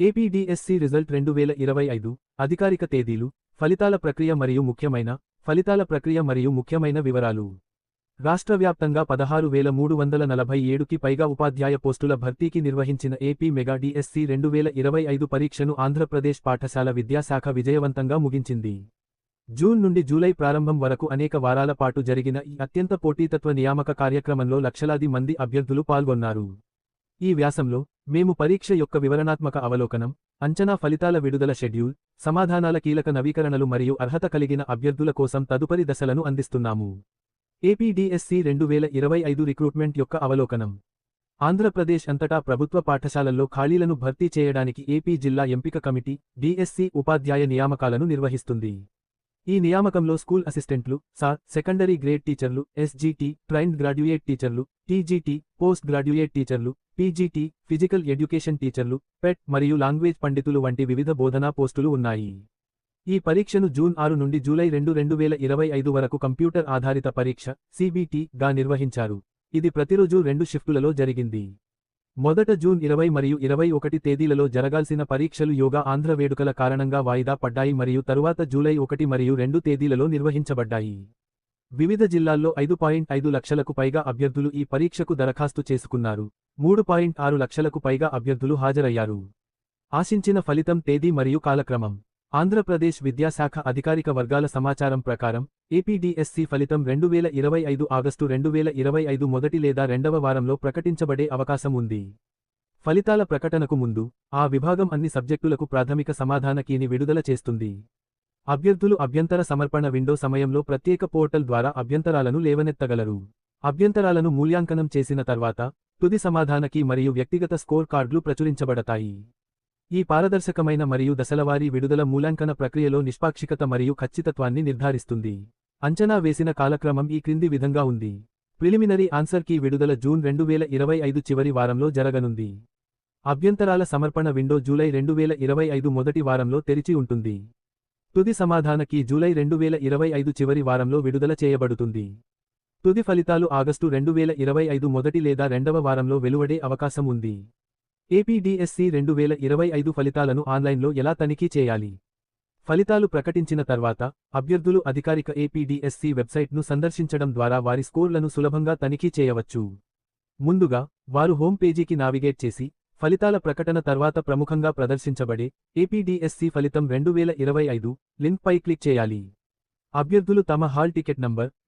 APDSC result రెండు వేల ఇరవై ఐదు అధికారిక తేదీలు ఫలితాల ప్రక్రియ మరియు ముఖ్యమైన ఫలితాల ప్రక్రియ మరియు ముఖ్యమైన వివరాలు. రాష్ట్రవ్యాప్తంగా పదహారు వేల మూడు వందల నలభై ఏడుకి పైగా ఉపాధ్యాయ పోస్టుల భర్తీకి నిర్వహించిన ఏపీ మెగా డిఎస్సి రెండు వేల ఇరవై ఐదు పరీక్షను ఆంధ్రప్రదేశ్ పాఠశాల విద్యాశాఖ విజయవంతంగా ముగించింది. జూన్ నుండి జూలై ప్రారంభం వరకు అనేక వారాల పాటు జరిగిన ఈ అత్యంత పోటీతత్వ నియామక కార్యక్రమంలో లక్షలాది మంది అభ్యర్థులు పాల్గొన్నారు. ఈ వ్యాసంలో మేము పరీక్ష యొక్క వివరణాత్మక అవలోకనం అంచనా ఫలితాల విడుదల షెడ్యూల్ సమాధానాల కీలక నవీకరణలు మరియు అర్హత కలిగిన అభ్యర్థుల కోసం తదుపరి దశలను అందిస్తున్నాము. ఏపీడీఎస్సీ రెండు వేల ఇరవై ఐదు రిక్రూట్మెంట్ యొక్క అవలోకనం. ఆంధ్రప్రదేశ్ అంతటా ప్రభుత్వ పాఠశాలల్లో ఖాళీలను భర్తీ చేయడానికి ఏపీ జిల్లా ఎంపిక కమిటీ డిఎస్సి ఉపాధ్యాయ నియామకాలను నిర్వహిస్తుంది. ఈ నియామకంలో స్కూల్ అసిస్టెంట్లు సార్ సెకండరీ గ్రేడ్ టీచర్లు ఎస్జీటీ ట్రైన్డ్ గ్రాడ్యుయేట్ టీచర్లు టీజీటీ పోస్ట్ గ్రాడ్యుయేట్ టీచర్లు పీజీటీ ఫిజికల్ ఎడ్యుకేషన్ టీచర్లు పెట్ మరియు లాంగ్వేజ్ పండితులు వంటి వివిధ బోధనా పోస్టులు ఉన్నాయి. ఈ పరీక్షను జూన్ ఆరు నుండి జూలై రెండు రెండు వేల ఇరవై ఐదు వరకు కంప్యూటర్ ఆధారిత పరీక్ష సిబిటి గా నిర్వహించారు. ఇది ప్రతిరోజు రెండు షిఫ్టులలో జరిగింది. మొదట జూన్ ఇరవై మరియు ఇరవై ఒకటి తేదీలలో జరగాల్సిన పరీక్షలు యోగా ఆంధ్ర వేడుకల కారణంగా వాయిదా పడ్డాయి మరియు తరువాత జూలై ఒకటి మరియు రెండు తేదీలలో నిర్వహించబడ్డాయి. వివిధ జిల్లాల్లో ఐదు పాయింట్ ఐదు లక్షలకు పైగా అభ్యర్థులు ఈ పరీక్షకు దరఖాస్తు చేసుకున్నారు. మూడు పాయింట్ ఆరు లక్షలకు పైగా అభ్యర్థులు హాజరయ్యారు. ఆశించిన ఫలితం తేదీ మరియు కాలక్రమం. ఆంధ్రప్రదేశ్ విద్యాశాఖ అధికారిక వర్గాల సమాచారం ప్రకారం ఏపీడీఎస్సీ ఫలితం రెండు వేల ఇరవై ఐదు ఆగస్టు రెండు వేల ఇరవై ఐదు మొదటి లేదా రెండవ వారంలో ప్రకటించబడే అవకాశం ఉంది. ఫలితాల ప్రకటనకు ముందు ఆ విభాగం అన్ని సబ్జెక్టులకు ప్రాథమిక సమాధాన కీని విడుదల చేస్తుంది. అభ్యర్థులు అభ్యంతర సమర్పణ విండో సమయంలో ప్రత్యేక పోర్టల్ ద్వారా అభ్యంతరాలను లేవనెత్తగలరు. అభ్యంతరాలను మూల్యాంకనం చేసిన తర్వాత తుది సమాధానకి మరియు వ్యక్తిగత స్కోర్ కార్డులు ప్రచురించబడతాయి. ఈ పారదర్శకమైన మరియు దశలవారీ విడుదల మూల్యాంకన ప్రక్రియలో నిష్పాక్షికత మరియు ఖచ్చితత్వాన్ని నిర్ధారిస్తుంది. అంచనా వేసిన కాలక్రమం ఈ క్రింది విధంగా ఉంది. ప్రిలిమినరీ ఆన్సర్ కీ విడుదల జూన్ రెండు వేల ఇరవై ఐదు చివరి వారంలో జరగనుంది. అభ్యంతరాల సమర్పణ విండో జూలై రెండు వేల ఇరవై ఐదు మొదటి వారంలో తెరిచి ఉంటుంది. తుది సమాధాన కీ జూలై రెండు వేల ఇరవై ఐదు చివరి వారంలో విడుదల చేయబడుతుంది. తుది ఫలితాలు ఆగస్టు రెండు వేల ఇరవై ఐదు మొదటి లేదా రెండవ వారంలో వెలువడే అవకాశం ఉంది. ఏపీడీఎస్సీ రెండు వేల ఇరవై ఐదు ఫలితాలను ఆన్లైన్లో ఎలా తనిఖీ చేయాలి? ఫలితాలు ప్రకటించిన తర్వాత అభ్యర్థులు అధికారిక ఏపీడీఎస్సీ వెబ్సైట్ను సందర్శించడం ద్వారా వారి స్కోర్లను సులభంగా తనిఖీ చేయవచ్చు. ముందుగా వారు హోమ్ పేజీకి నావిగేట్ చేసి ఫలితాల ప్రకటన తర్వాత ప్రముఖంగా ప్రదర్శించబడే ఏపీడీఎస్సీ ఫలితం రెండు వేల ఇరవై ఐదు లింక్పై క్లిక్ చేయాలి. అభ్యర్థులు తమ హాల్ టికెట్ నంబర్